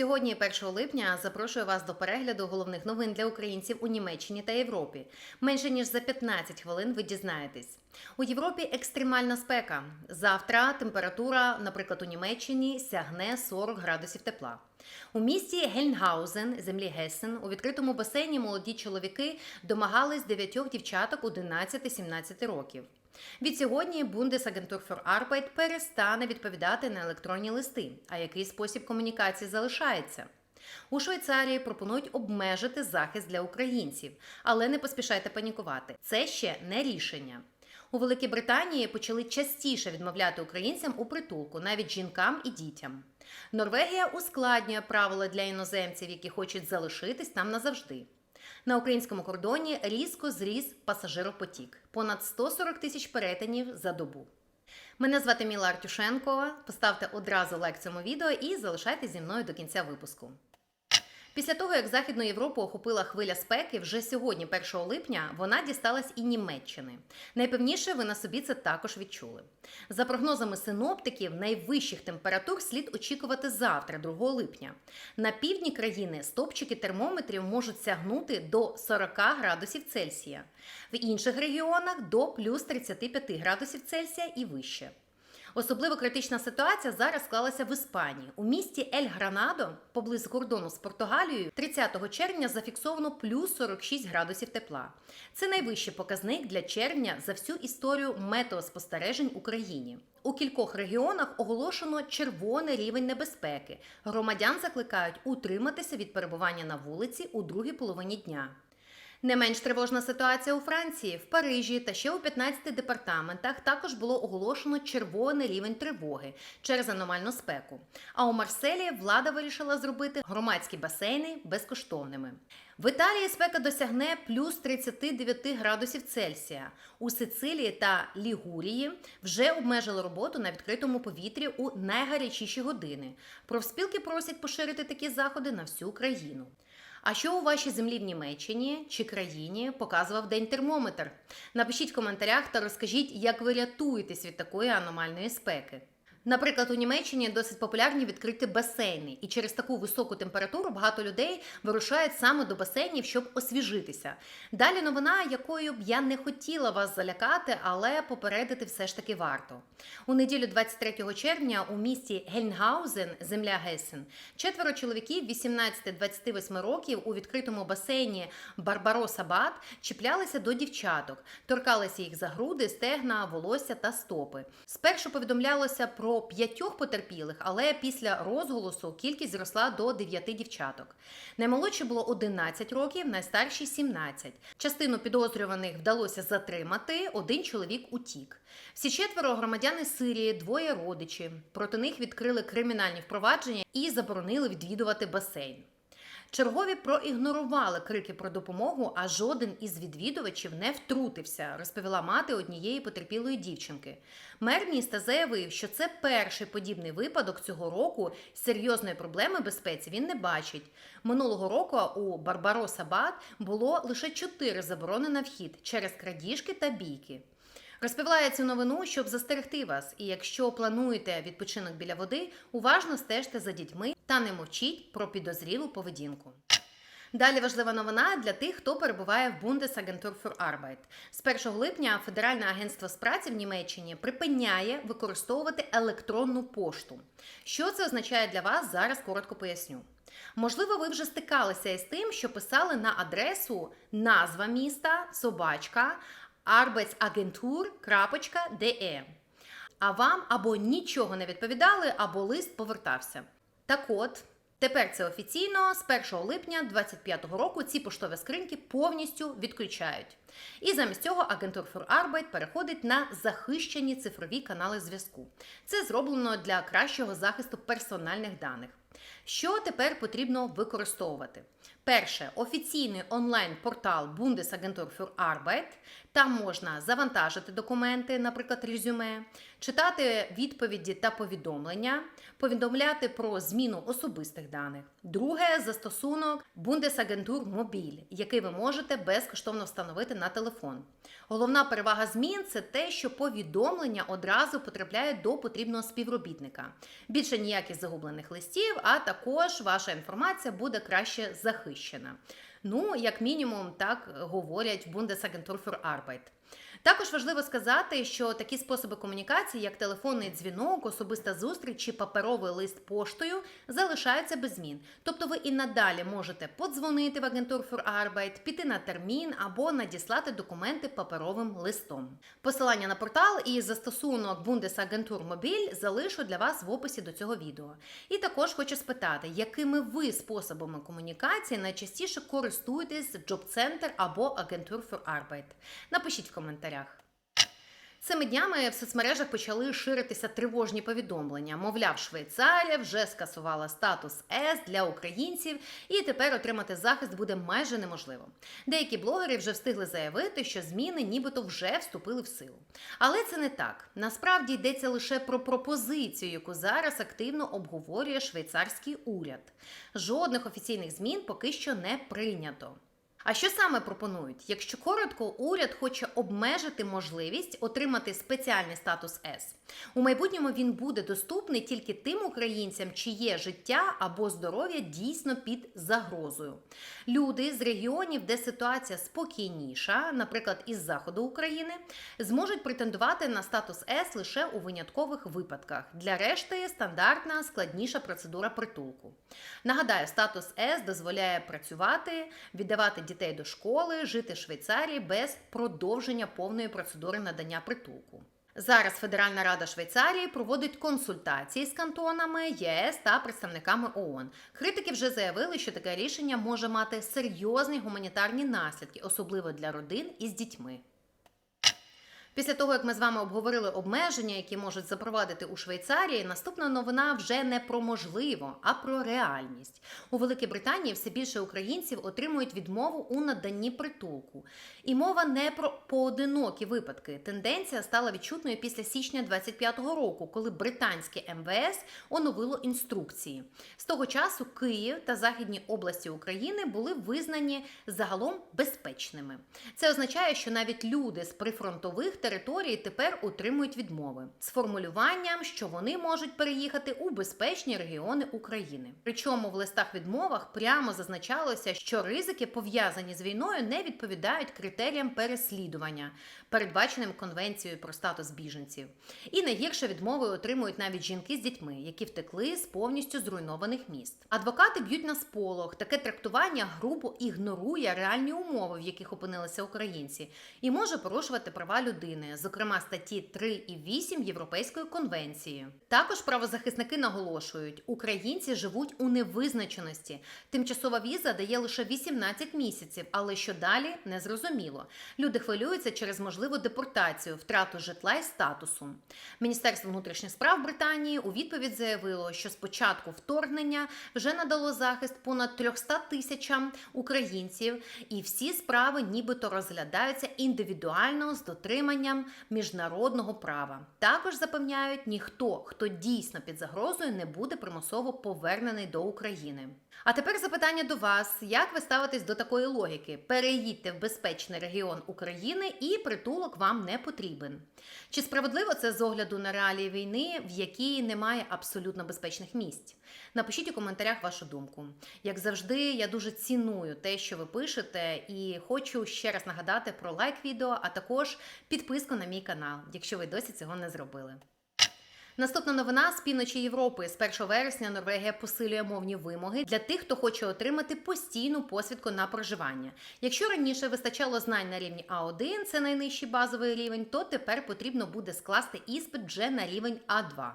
Сьогодні, 1 липня, запрошую вас до перегляду головних новин для українців у Німеччині та Європі. Менше ніж за 15 хвилин ви дізнаєтесь. У Європі екстремальна спека. Завтра температура, наприклад, у Німеччині сягне 40 градусів тепла. У місті Гельнгаузен, землі Гесен, у відкритому басейні молоді чоловіки домагались дев'ятьох дівчаток 11-17 років. Від сьогодні Bundesagentur für Arbeit перестане відповідати на електронні листи. А який спосіб комунікації залишається? У Швейцарії пропонують обмежити захист для українців, але не поспішайте панікувати. Це ще не рішення. У Великій Британії почали частіше відмовляти українцям у притулку, навіть жінкам і дітям. Норвегія ускладнює правила для іноземців, які хочуть залишитись там назавжди. На українському кордоні різко зріс пасажиропотік понад 140 тисяч перетинів за добу. Мене звати Міла Артюшенкова. Поставте одразу лайк цьому відео і залишайтесь зі мною до кінця випуску. Після того, як Західну Європу охопила хвиля спеки, вже сьогодні, 1 липня, вона дісталась і Німеччини. Найпевніше ви на собі це також відчули. За прогнозами синоптиків, найвищих температур слід очікувати завтра, 2 липня. На півдні країни стопчики термометрів можуть сягнути до 40 градусів Цельсія, в інших регіонах до плюс 35 градусів Цельсія і вище. Особливо критична ситуація зараз склалася в Іспанії. У місті Ель Гранадо, поблизу кордону з Португалією, 30 червня зафіксовано плюс 46 градусів тепла. Це найвищий показник для червня за всю історію метеоспостережень Україні. У кількох регіонах оголошено червоний рівень небезпеки. Громадян закликають утриматися від перебування на вулиці у другій половині дня. Не менш тривожна ситуація у Франції, в Парижі та ще у 15 департаментах також було оголошено червоний рівень тривоги через аномальну спеку. А у Марселі влада вирішила зробити громадські басейни безкоштовними. В Італії спека досягне плюс 39 градусів Цельсія. У Сицилії та Лігурії вже обмежили роботу на відкритому повітрі у найгарячіші години. Профспілки просять поширити такі заходи на всю країну. А що у вашій землі в Німеччині чи країні показував день термометр? Напишіть в коментарях та розкажіть, як ви рятуєтесь від такої аномальної спеки. Наприклад, у Німеччині досить популярні відкриті басейни, і через таку високу температуру багато людей вирушають саме до басейнів, щоб освіжитися. Далі новина, якою б я не хотіла вас залякати, але попередити все ж таки варто. У неділю 23 червня у місті Гельнгаузен, земля Гесен, четверо чоловіків 18-28 років у відкритому басейні Барбароса Бат чіплялися до дівчаток, торкалися їх за груди, стегна, волосся та стопи. Спершу повідомлялося про п'ятьох потерпілих, але після розголосу кількість зросла до 9 дівчаток. Наймолодші було 11 років, найстарші 17. Частину підозрюваних вдалося затримати, один чоловік утік. Всі четверо громадяни Сирії, двоє родичі. Проти них відкрили кримінальні впровадження і заборонили відвідувати басейн. Чергові проігнорували крики про допомогу, а жоден із відвідувачів не втрутився, розповіла мати однієї потерпілої дівчинки. Мер міста заявив, що це перший подібний випадок цього року. Серйозної проблеми безпеці він не бачить. Минулого року у Барбароса Бат було лише чотири заборони на вхід через крадіжки та бійки. Розповіла цю новину, щоб застерегти вас. І якщо плануєте відпочинок біля води, уважно стежте за дітьми та не мовчіть про підозрілу поведінку. Далі важлива новина для тих, хто перебуває в Bundesagentur für Arbeit. З 1 липня Федеральне агентство з праці в Німеччині припиняє використовувати електронну пошту. Що це означає для вас? Зараз коротко поясню. Можливо, ви вже стикалися із тим, що писали на адресу назва міста, собачка, arbeitsagentur.de. А вам або нічого не відповідали, або лист повертався. Так от, тепер це офіційно з 1 липня 2025 року ці поштові скриньки повністю відключають. І замість цього агентур für Arbeit переходить на захищені цифрові канали зв'язку. Це зроблено для кращого захисту персональних даних. Що тепер потрібно використовувати? Перше, офіційний онлайн-портал Bundesagentur für Arbeit. Там можна завантажити документи, наприклад, резюме. Читати відповіді та повідомлення, повідомляти про зміну особистих даних. Друге застосунок Bundesagentur Mobil, який ви можете безкоштовно встановити на телефон. Головна перевага змін це те, що повідомлення одразу потрапляють до потрібного співробітника. Більше ніяких загублених листів, а також ваша інформація буде краще захищена. Ну, як мінімум, так говорять в Bundesagentur für Arbeit. Також важливо сказати, що такі способи комунікації, як телефонний дзвінок, особиста зустріч чи паперовий лист поштою, залишаються без змін. Тобто ви і надалі можете подзвонити в агентур Arbeit, піти на термін або надіслати документи паперовим листом. Посилання на портал і застосунок Bundesagentur Mobil залишу для вас в описі до цього відео. І також хочу спитати, якими ви способами комунікації найчастіше користуєтесь Job-Center або Agentur für Arbeit? Напишіть в коментарях. Цими днями в соцмережах почали ширитися тривожні повідомлення. Мовляв, Швейцарія вже скасувала статус С для українців, і тепер отримати захист буде майже неможливо. Деякі блогери вже встигли заявити, що зміни нібито вже вступили в силу. Але це не так. Насправді йдеться лише про пропозицію, яку зараз активно обговорює швейцарський уряд. Жодних офіційних змін поки що не прийнято. А що саме пропонують? Якщо коротко, уряд хоче обмежити можливість отримати спеціальний статус С. У майбутньому він буде доступний тільки тим українцям, чиє життя або здоров'я дійсно під загрозою. Люди з регіонів, де ситуація спокійніша, наприклад, із заходу України, зможуть претендувати на статус С лише у виняткових випадках. Для решти стандартна складніша процедура притулку. Нагадаю, статус С дозволяє працювати, віддавати дітей до школи, жити в Швейцарії без продовження повної процедури надання притулку. Зараз Федеральна Рада Швейцарії проводить консультації з кантонами ЄС та представниками ООН. Критики вже заявили, що таке рішення може мати серйозні гуманітарні наслідки, особливо для родин із дітьми. Після того, як ми з вами обговорили обмеження, які можуть запровадити у Швейцарії, наступна новина вже не про можливо, а про реальність. У Великій Британії все більше українців отримують відмову у наданні притулку. І мова не про поодинокі випадки. Тенденція стала відчутною після січня 25-го року, коли британське МВС оновило інструкції. З того часу Київ та західні області України були визнані загалом безпечними. Це означає, що навіть люди з прифронтових територій тепер отримують відмови з формулюванням, що вони можуть переїхати у безпечні регіони України. Причому в листах відмовах прямо зазначалося, що ризики пов'язані з війною не відповідають критеріям переслідування, передбаченим конвенцією про статус біженців. І найгірше відмови отримують навіть жінки з дітьми, які втекли з повністю зруйнованих міст. Адвокати б'ють на сполох. Таке трактування грубо ігнорує реальні умови, в яких опинилися українці, і може порушувати права людини, зокрема статті 3 і 8 Європейської конвенції. Також правозахисники наголошують, українці живуть у невизначеності. Тимчасова віза дає лише 18 місяців, але що далі не зрозуміло. Люди хвилюються через можливу депортацію, втрату житла і статусу. Міністерство внутрішніх справ Британії у відповідь заявило, що з початку вторгнення вже надало захист понад 300 тисячам українців, і всі справи нібито розглядаються індивідуально з дотриманням міжнародного права. Також запевняють, ніхто, хто дійсно під загрозою, не буде примусово повернений до України. А тепер запитання до вас: як ви ставитесь до такої логіки? Переїдьте в безпечний регіон України і притулок вам не потрібен. Чи справедливо це з огляду на реалії війни, в якій немає абсолютно безпечних місць? Напишіть у коментарях вашу думку. Як завжди, я дуже ціную те, що ви пишете, і хочу ще раз нагадати про лайк відео, а також підписку на мій канал, якщо ви досі цього не зробили. Наступна новина з півночі Європи. З 1 вересня Норвегія посилює мовні вимоги для тих, хто хоче отримати постійну посвідку на проживання. Якщо раніше вистачало знань на рівні А1, це найнижчий базовий рівень, то тепер потрібно буде скласти іспит вже на рівень А2.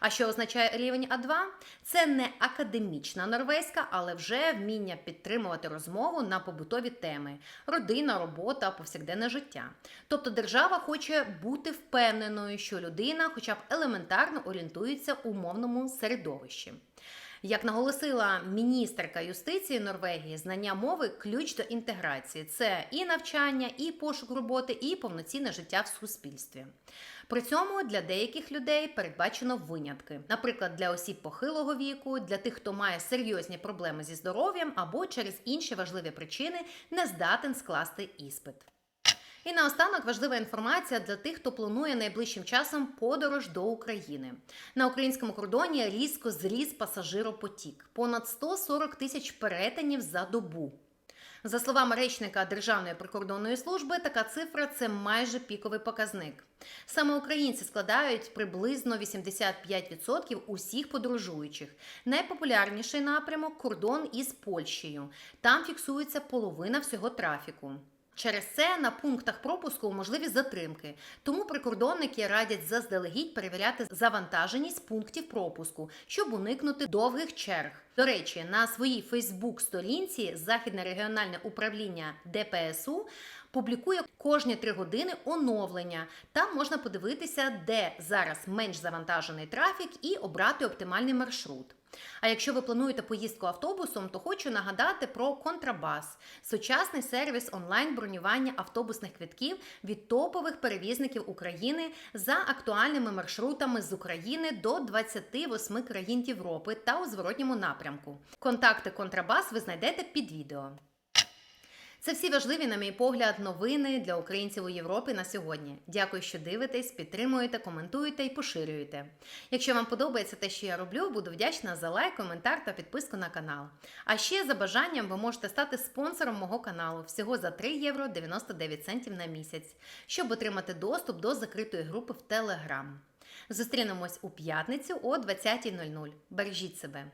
А що означає рівень А2? Це не академічна норвезька, але вже вміння підтримувати розмову на побутові теми: родина, робота, повсякденне життя. Тобто держава хоче бути впевненою, що людина, хоча б елементарно орієнтується у мовному середовищі. Як наголосила міністерка юстиції Норвегії, знання мови ключ до інтеграції. Це і навчання, і пошук роботи, і повноцінне життя в суспільстві. При цьому для деяких людей передбачено винятки, наприклад, для осіб похилого віку, для тих, хто має серйозні проблеми зі здоров'ям або через інші важливі причини не здатен скласти іспит. І наостанок важлива інформація для тих, хто планує найближчим часом подорож до України. На українському кордоні різко зріс пасажиропотік понад 140 тисяч перетинів за добу. За словами речника Державної прикордонної служби, така цифра це майже піковий показник. Саме українці складають приблизно 85% усіх подорожуючих. Найпопулярніший напрямок кордон із Польщею. Там фіксується половина всього трафіку. Через це на пунктах пропуску можливі затримки, тому прикордонники радять заздалегідь перевіряти завантаженість пунктів пропуску, щоб уникнути довгих черг. До речі, на своїй Фейсбук-сторінці Західне регіональне управління ДПСУ публікує кожні три години оновлення. Там можна подивитися, де зараз менш завантажений трафік, і обрати оптимальний маршрут. А якщо ви плануєте поїздку автобусом, то хочу нагадати про контрабас сучасний сервіс онлайн бронювання автобусних квитків від топових перевізників України за актуальними маршрутами з України до 28 країн Європи та у зворотньому напрямку. Контакти контрабас ви знайдете під відео. Це всі важливі, на мій погляд, новини для українців у Європі на сьогодні. Дякую, що дивитесь, підтримуєте, коментуєте і поширюєте. Якщо вам подобається те, що я роблю, буду вдячна за лайк, коментар та підписку на канал. А ще за бажанням ви можете стати спонсором мого каналу всього за 3 євро 99 центів на місяць, щоб отримати доступ до закритої групи в Телеграм. Зустрінемось у п'ятницю о 20.00. Бережіть себе.